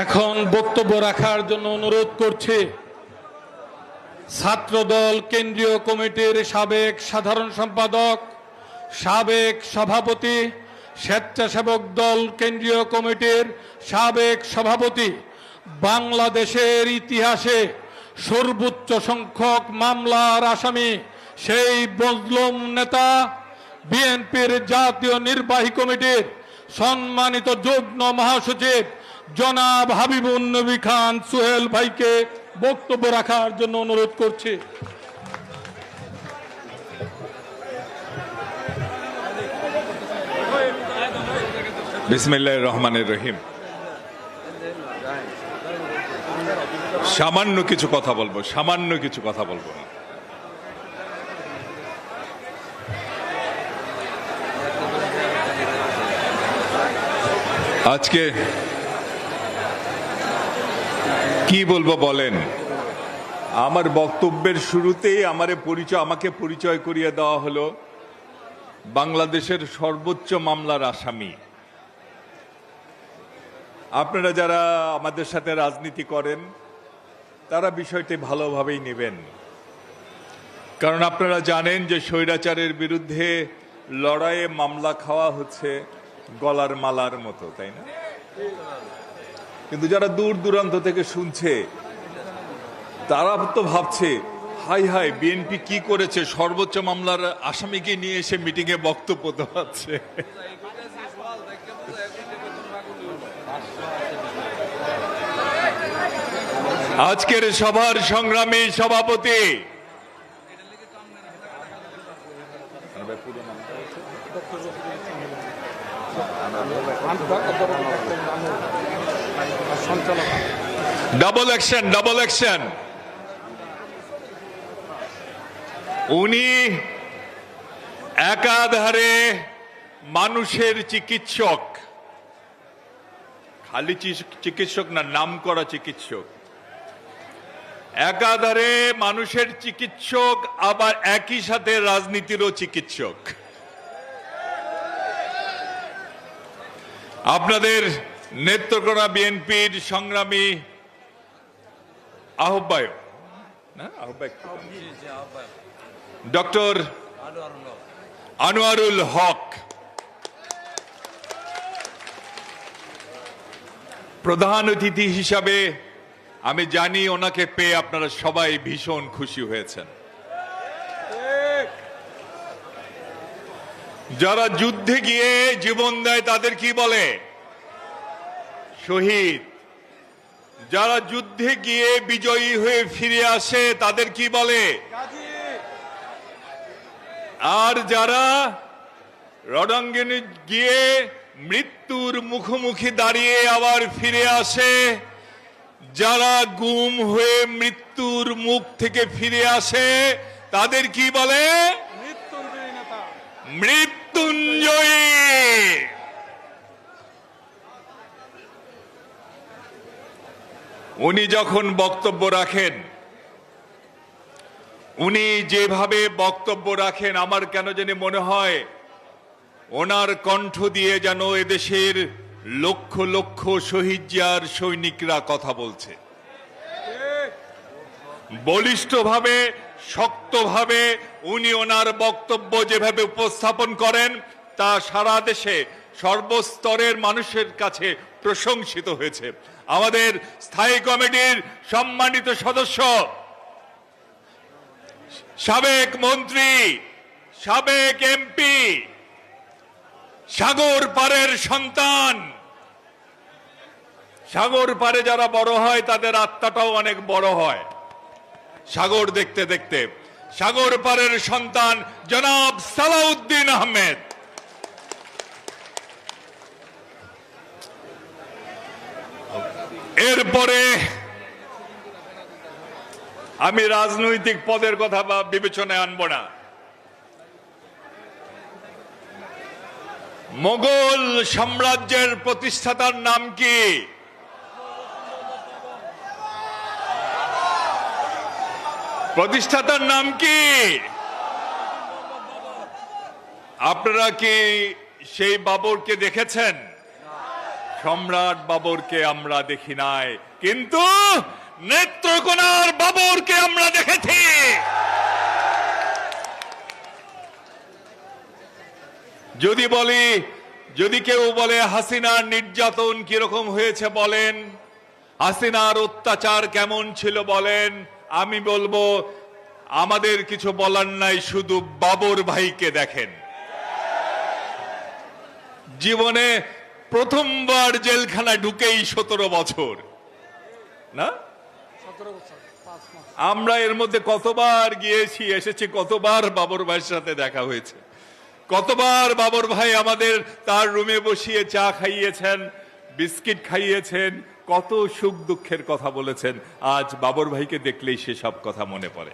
এখন বক্তব্য রাখার জন্য অনুরোধ করছি, ছাত্রদল কেন্দ্রীয় কমিটির সাবেক সাধারণ সম্পাদক, সাবেক সভাপতি, স্বেচ্ছাসেবক দল কেন্দ্রীয় কমিটির সাবেক সভাপতি, বাংলাদেশের ইতিহাসে সর্বোচ্চ সংখ্যক মামলার আসামি সেই বজলুম নেতা, বিএনপির জাতীয় নির্বাহী কমিটির সম্মানিত যুগ্ম মহাসচিব জনাব হাবিবুন নবী খান সুহেল ভাইকে বক্তব্য রাখার জন্য অনুরোধ করছি। রহমানের রহিম। সামান্য কিছু কথা বলব, সামান্য কিছু কথা বলব আজকে কি বলব বলেন? আমার বক্তব্যের শুরুতেই আমারে পরিচয়, আমাকে পরিচয় করিয়ে দেওয়া হলো বাংলাদেশের সর্বোচ্চ মামলার আসামি। আপনারা যারা আমাদের সাথে রাজনীতি করেন, তারা বিষয়টি ভালোভাবেই নেবেন। কারণ আপনারা জানেন যে স্বৈরাচারের বিরুদ্ধে লড়াইয়ে মামলা খাওয়া হচ্ছে গলার মালার মতো, তাই না? কিন্তু যারা দূর দূরান্ত থেকে শুনছে, তারা তো ভাবছে, হাই হাই বিএনপি কি করেছে? সর্বোচ্চ মামলার আসামিকে নিয়ে এসে মিটিংয়ে বক্তব্য দেওয়াচ্ছে। আজকের সভার সংগ্রামী সভাপতি ডাবল অ্যাকশন ডাবল অ্যাকশন উনি একাধারে মানুষের চিকিৎসক। খালি চিকিৎসক না, নাম করা চিকিৎসক। একাধারে মানুষের চিকিৎসক, আবার একই সাথে রাজনীতিরও চিকিৎসক। আপনাদের নেত্রকোনা বিএনপির সংগ্রামী আহ্বায়ক। না আহ্বায়ক ডক্টর আনোয়ারুল হক। প্রধান অতিথি হিসাবে আমি জানি ওনাকে পেয়ে আপনারা সবাই ভীষণ খুশি হয়েছেন। যারা যুদ্ধে গিয়ে জীবন দেয় তাদের কি বলে? শহীদ। যারা যুদ্ধে গিয়ে বিজয়ী হয়ে ফিরে আসে তাদের কি বলে? আর যারা রণাঙ্গনে গিয়ে মৃত্যুর মুখোমুখি দাঁড়িয়ে আবার ফিরে আসে যারা গুম হয়ে মৃত্যুর মুখ থেকে ফিরে আসে তাদের কি বলে? মৃত্যুঞ্জয়ী উনি যখন বক্তব্য রাখেন, উনি যেভাবে বক্তব্য রাখেন, আমার কেন জানি মনে হয় ওনার কণ্ঠ দিয়ে যেন এদেশের লক্ষ লক্ষ শহীদজার সৈনিকরা কথা বলছে। বলিষ্ঠভাবে, শক্তভাবে উনি ওনার বক্তব্য যেভাবে উপস্থাপন করেন, তা সারা দেশে সর্বস্তরের মানুষের কাছে প্রশংসিত হয়েছে। আমাদের স্থায়ী কমিটির সম্মানিত সদস্য, সাবেক মন্ত্রী, সাবেক এমপি, সাগর পারের সন্তান। সাগর পারে যারা বড় হয়, তাদের আত্মাটাও অনেক বড় হয়। সাগর দেখতে দেখতে, সাগর পারের সন্তান জনাব সালাউদ্দিন আহমেদ। এরপরে আমি রাজনৈতিক পদের কথা বা বিবেচনায় আনব না। মোগল সাম্রাজ্যের প্রতিষ্ঠাতার নাম কি? প্রতিষ্ঠাতার নাম কি? আপনারা কি সেই বাবরকে দেখেছেন? সম্রাট বাবরকে আমরা দেখি নাই, কিন্তু নেত্রকোনার বাবরকে আমরা দেখেছি। যদি বলি, যদি কেউ বলে হাসিনার নির্যাতন কীরকম হয়েছে বলেন, হাসিনার অত্যাচার কেমন ছিল বলেন, আমি বলব, আমাদের কিছু বলার নাই, শুধু বাবর ভাইকে দেখেন। জীবনে প্রথমবার জেলখানা ঢুকেই সতেরো বছর। না? আমরা এর মধ্যে কতবার গিয়েছি এসেছি কতবার বাবর ভাইয়ের সাথে দেখা হয়েছে। কতবার বাবর ভাই আমাদের তার রুমে বসিয়ে চা খাইয়েছেন বিস্কিট খাইয়েছেন কত সুখ দুঃখের কথা বলেছেন। আজ বাবর ভাইকে দেখলেই সেসব কথা মনে পড়ে।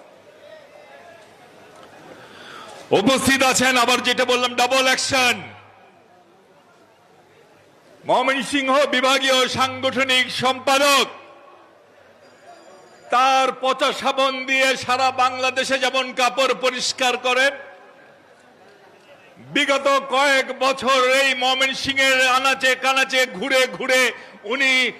উপস্থিত আছেন আবার যেটা বললাম ডাবল অ্যাকশন ময়মনসিংহ বিভাগীয় সাংগঠনিক সম্পাদক। তার পচা সাবন দিয়ে সারা বাংলাদেশে যেমন কাপড় পরিষ্কার করেন, বিগত কয়েক বছর এই ময়মনসিংহের আনাচে কানাচে ঘুরে ঘুরে উনি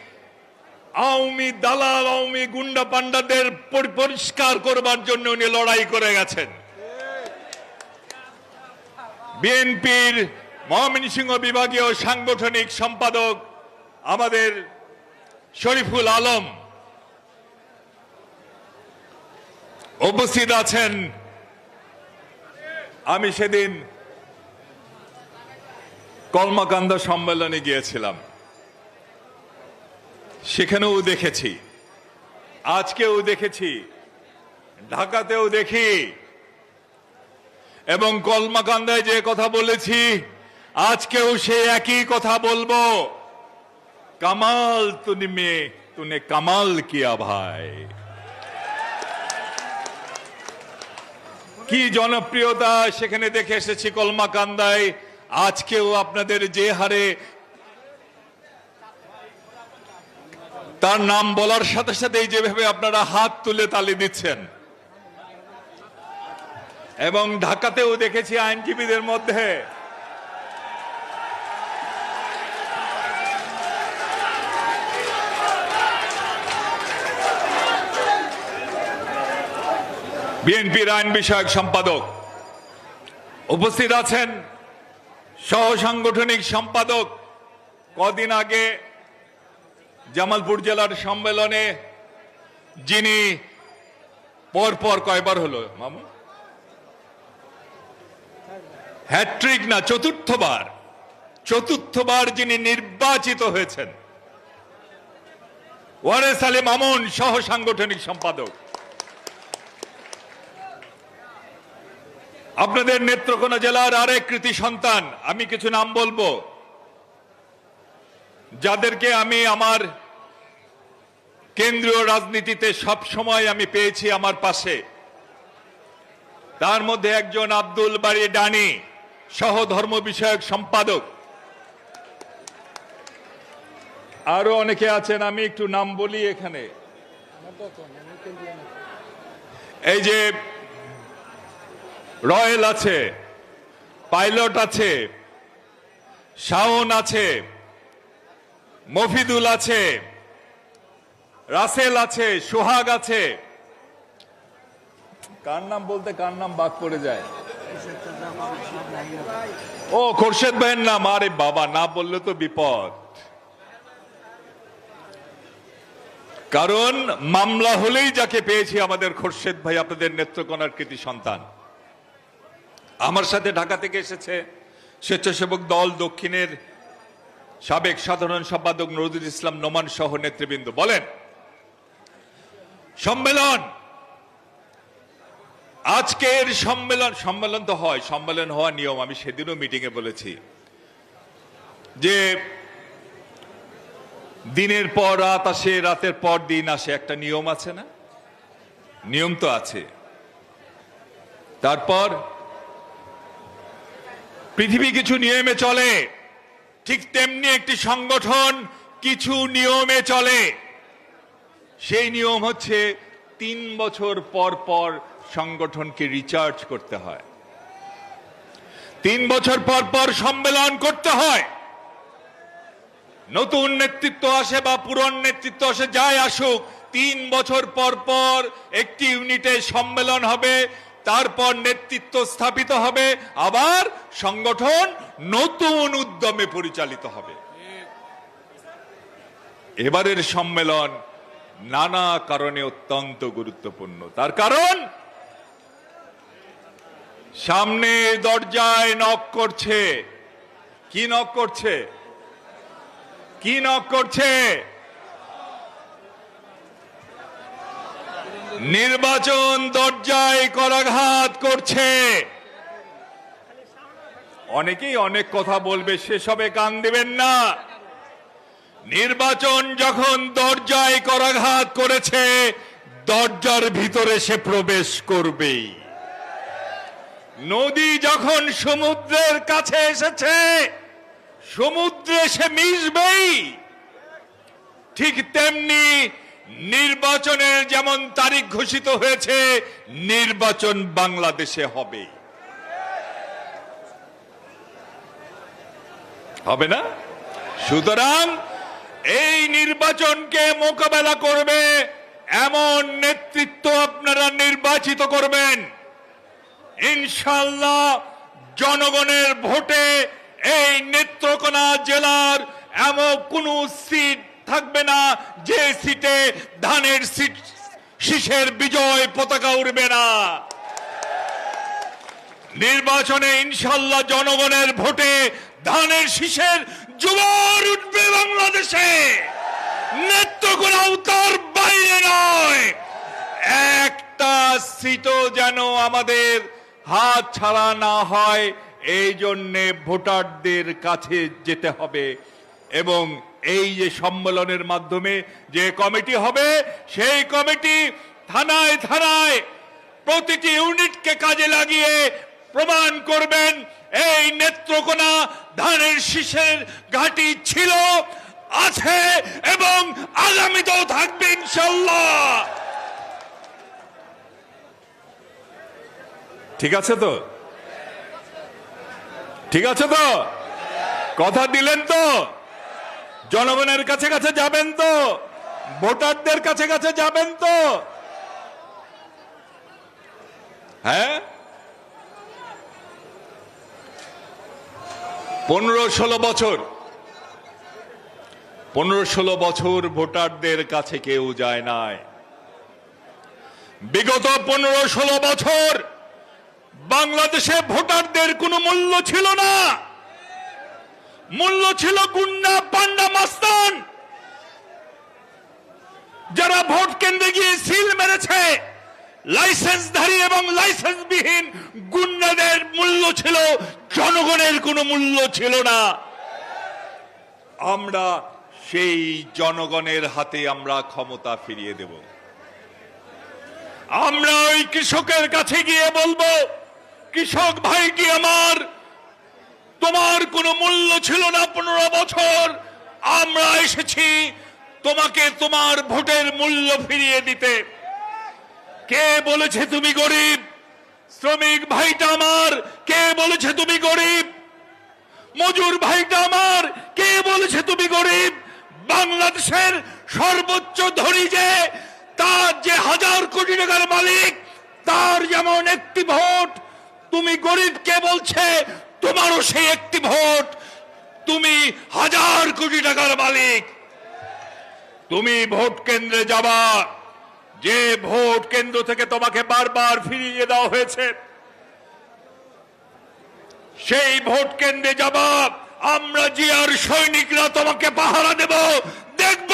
আওয়ামী দালাল, আওয়ামী গুন্ডা পান্ডাদের পরি- পরিষ্কার করবার জন্য উনি লড়াই করে গেছেন। বিএনপির ময়মনসিংহ বিভাগীয় সাংগঠনিক সম্পাদক আমাদের শরীফুল আলম উপস্থিত আছেন। আমি সেদিন কলমাকান্দা সম্মেলনে গিয়েছিলাম। সেখানেও দেখেছি। আজকেও দেখেছি। ঢাকাতেও দেখি। এবং কলমাকান্দায় যে কথা বলেছি আজকেও সে একই কথা বলব। কামাল তুনি মে, তুনে কামাল কিয়া ভাই। কি জনপ্রিয়তা, সেখানে দেখে এসেছি কলমাকান্দায়। আজকেও আপনাদের যে হারে তার নাম বলার সাথে সাথেই যেভাবে আপনারা হাত তুলে তালি দিচ্ছেন। এবং ঢাকাতেও দেখেছি আইনজীবীদের মধ্যে বিএনপির আইন বিষয়ক সম্পাদক উপস্থিত আছেন সহ সাংগঠনিক সম্পাদক কদিন আগে জামালপুর জেলার সম্মেলনে যিনি পরপর কয়বার হলো, মামু? হ্যাট্রিক না, চতুর্থবার চতুর্থবার যিনি নির্বাচিত হয়েছেন। ওয়ারেস আলী মামুন সহ সাংগঠনিক সম্পাদক। আপনাদের নেত্রকোনা জেলার আরেক কৃতি সন্তান, আমি কিছু নাম বলব। যাদেরকে আমি আমার কেন্দ্রীয় রাজনীতিতে সব সময় আমি পেয়েছি আমার পাশে। তার মধ্যে একজন আব্দুল বাড়ি ডানি, সহ ধর্ম বিষয়ক সম্পাদক। আরও অনেকে আছেন, আমি একটু নাম বলি এখানে। এই যে রয়েল আছে, পাইলট আছে, শাওন আছে, মফিদুল আছে, রাসেল আছে, সোহাগ আছে। কার নাম বলতে কার নাম বাদ পড়ে যায়? ও, খোরশেদ ভাইয়ের নাম, আরে বাবা, না বললে তো বিপদ। কারণ মামলা হলেই যাকে পেয়েছি আমাদের খোরশেদ ভাই, আপনাদের নেত্রকোনার কৃতি সন্তান। আমার সাথে ঢাকা থেকে এসেছে স্বেচ্ছাসেবক দল দক্ষিণের সাবেক সাধারণ সম্পাদক নজরুল ইসলাম নোমান সহ নেতৃবৃন্দ। বলেন, সম্মেলন, আজকের সম্মেলন সম্মেলন তো হয়, সম্মেলন হওয়া নিয়ম আমি সেদিনও মিটিং এ বলেছি যে দিনের পর রাত আসে, রাতের পর দিন আসে, একটা নিয়ম আছে না? নিয়ম তো আছে। তারপর পৃথিবী কিছু নিয়মে চলে। ঠিক তেমনি একটি সংগঠন কিছু নিয়মে চলে। সেই নিয়ম হচ্ছে তিন বছর পর পর সংগঠনকে রিচার্জ করতে হয়। তিন বছর পর পর সম্মেলন করতে হয়। নতুন নেতৃত্ব আসে বা পুরন নেতৃত্ব আসে, যাই আসুক, তিন বছর পর পর একটি ইউনিটে সম্মেলন হবে। তারপর নেতৃত্ব স্থাপিত হবে, আবার সংগঠন নতুন উদ্যমে পরিচালিত হবে। এবারের সম্মেলন নানা কারণে অত্যন্ত গুরুত্বপূর্ণ। তার কারণ, সামনে দরজায় নক করছে। কি নক করছে? কি নক করছে? নির্বাচন দরজায় করাঘাত করছে। অনেকেই অনেক কথা বলবে, সেসবে কান দিবেন না। নির্বাচন যখন দরজায় করাঘাত করেছে, দরজার ভিতরে সে প্রবেশ করবেই। নদী যখন সমুদ্রের কাছে এসেছে, সমুদ্রে সে মিশবেই। ঠিক তেমনি নির্বাচনের যেমন তারিখ ঘোষিত হয়েছে, নির্বাচন বাংলাদেশে হবে। হবে না? সুতরাং এই নির্বাচনকে মোকাবেলা করবে, এমন নেতৃত্ব আপনারা নির্বাচিত করবেন। ইনশাল্লাহ জনগণের ভোটে এই নেত্রকোনা জেলার এমন কোনো সিট থাকবে না, যে সিটে ধানের শীষের বিজয় পতাকা উড়বে না। নির্বাচনে ইনশাল্লাহ জনগণের ভোটে ধানের শীষের জোয়ার উঠবে বাংলাদেশে। নেত্রকোনাও তার বাইরে নয়। একটা সিটও যেন আমাদের হাত ছাড়া না হয়, এই জন্যে ভোটারদের কাছে যেতে হবে এবং এই যে সম্মেলনের মাধ্যমে যে কমিটি হবে, সেই কমিটি থানায় থানায় প্রতিটি ইউনিটকে কাজে লাগিয়ে প্রমাণ করবেন, এই নেত্রকোনা ধানের শীষের ঘাঁটি ছিল, আছে এবং আগামীতেও থাকবে ইনশাল্লাহ ঠিক আছে তো? ঠিক আছে তো? কথা দিলেন তো? জনগণের কাছে কাছে যাবেন তো। ভোটারদের কাছে কাছে যাবেন তো। হ্যাঁ? পনেরো ষোলো বছর। পনেরো ষোলো বছর ভোটারদের কাছে কেউ যায় নাই। বিগত পনেরো ষোলো বছর বাংলাদেশে ভোটারদের কোনো মূল্য ছিল না। মূল্য ছিল গুন্ডা, পান্ডা, মাস্তান। যারা ভোট কেন্দ্রে গিয়ে সিল মেরেছে, লাইসেন্সধারী এবং লাইসেন্সবিহীন গুন্ডাদের মূল্য ছিল, জনগণের কোনো মূল্য ছিল না। আমরা সেই জনগণের হাতে আমরা ক্ষমতা ফিরিয়ে দেব। আমরা ওই কৃষকের কাছে গিয়ে বলব, কৃষক ভাইটি আমার তোমার কোনো মূল্য ছিল না পনেরো বছর। আমরা এসেছি তোমাকে তোমার ভোটের মূল্য ফিরিয়ে দিতে। কে বলেছে তুমি গরিব? শ্রমিক ভাইটা আমার। কে বলেছে তুমি গরিব? মজুর ভাইটা আমার। কে বলেছে তুমি গরিব? বাংলাদেশের সর্বোচ্চ ধনী যে, তার যে হাজার কোটি টাকার মালিক, তার যেমন একটি ভোট, তুমি গরিব কে বলছে তোমারও সেই একটি ভোট। তুমি হাজার কোটি টাকার মালিক। তুমি ভোট কেন্দ্রে যাবা। যে ভোট কেন্দ্র থেকে তোমাকে বারবার ফিরিয়ে দেওয়া হয়েছে, সেই ভোট কেন্দ্রে যাবা। আমরা জিয়ার সৈনিকরা তোমাকে পাহারা দেব। দেখব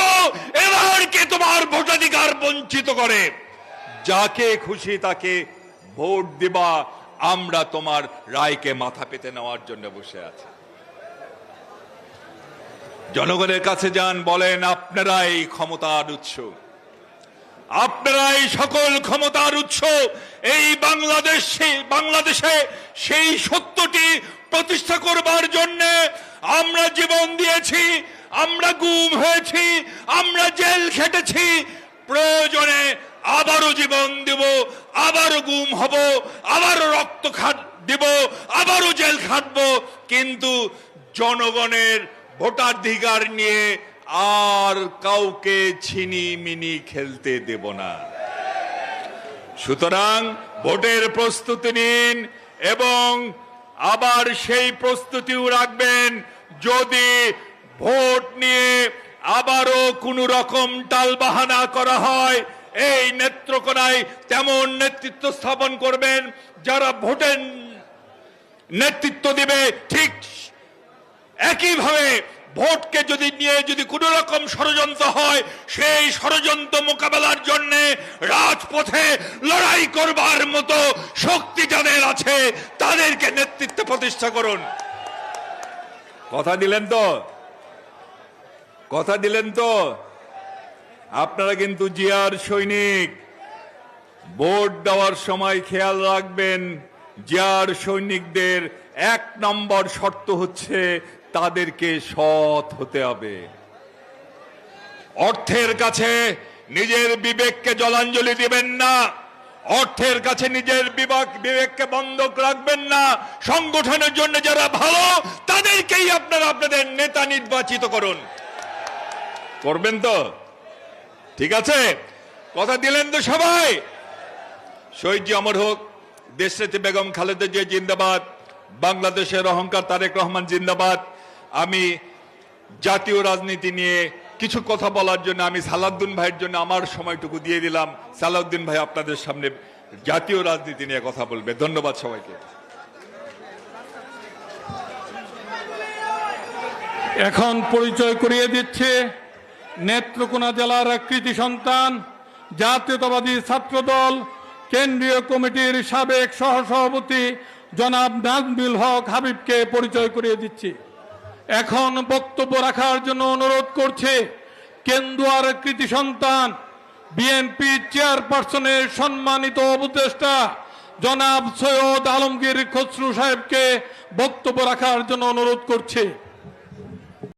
এবার কে তোমার ভোটাধিকার বঞ্চিত করে। যাকে খুশি তাকে ভোট দিবা। আমরা তোমার রায়কে মাথা পেতে নেওয়ার জন্য বসে আছি। জনগণের কাছে যান, বলেন, আপনারাই ক্ষমতার উৎস। আপনারাই সকল ক্ষমতার উৎস। এই বাংলাদেশে বাংলাদেশে সেই সত্যটি প্রতিষ্ঠা করবার জন্য আমরা জীবন দিয়েছি, আমরা গুম হয়েছি, আমরা জেল খেটেছি। প্রয়োজনে আবারও জীবন দেব, আবারও গুম হব, আবারও রক্ত খাট দেব, আবারও জেল খাটবো। কিন্তু জনগণের ভোটাধিকার নিয়ে আর কাউকে ছিনি মিনি খেলতে দেব না। সুতরাং ভোটের প্রস্তুতি নিন এবং আবার সেই প্রস্তুতিও রাখবেন যদি ভোট নিয়ে আবারও কোন রকম টালবাহানা করা হয় এই নেত্রকোনায় তেমন নেতৃত্ব স্থাপন করবেন যারা ভোটের নেতৃত্ব দিবে, ঠিক একইভাবে ভোটকে যদি নিয়ে যদি কোনো রকম ষড়যন্ত্র হয়, সেই ষড়যন্ত্র মোকাবেলার জন্য রাজপথে লড়াই করবার মতো শক্তি যাদের আছে, তাদেরকে নেতৃত্ব প্রতিষ্ঠা করুন। কথা দিলেন তো? কথা দিলেন তো? আপনারা কিন্তু জিয়ার সৈনিক। ভোট দেওয়ার সময় খেয়াল রাখবেন, জিয়ার সৈনিকদের এক নম্বর শর্ত হচ্ছে তাদেরকে সৎ হতে হবে। অর্থের কাছে নিজের বিবেককে জলাঞ্জলি দিবেন না। অর্থের কাছে নিজের বিবেক, বিবেককে বন্ধক রাখবেন না। সংগঠনের জন্য যারা ভালো, তাদেরকেই আপনারা আপনাদের নেতা নির্বাচিত করুন। করবেন তো? ঠিক আছে? কথা দিলেন তো সবাই। শহীদ অমর হোক দেশনেত্রী বেগম খালেদা জিয়া জিন্দাবাদ, বাংলাদেশের অহংকার তারেক রহমান জিন্দাবাদ। আমি জাতীয় রাজনীতি নিয়ে কিছু কথা বলার জন্য, আমি সালাউদ্দিন ভাইয়ের জন্য আমার সময়টুকু দিয়ে দিলাম। সালাউদ্দিন ভাই আপনাদের সামনে জাতীয় রাজনীতি নিয়ে কথা বলবে। ধন্যবাদ সবাইকে। এখন পরিচয় করিয়ে দিচ্ছে। নেত্রকোনা জেলার কৃতি সন্তান, জাতীয়তাবাদী ছাত্রদল, কেন্দ্রীয় কমিটির সাবেক সহসভাপতি জনাব নাজমিল হক হাবিবকে পরিচয় করিয়ে দিচ্ছি। এখন বক্তব্য রাখার জন্য অনুরোধ করছে, কেন্দুয়ার কৃতি সন্তান বিএনপি চেয়ারপারসনের সম্মানিত উপদেষ্টা জনাব সৈয়দ আলমগীর খসরু সাহেবকে বক্তব্য রাখার জন্য অনুরোধ করছে।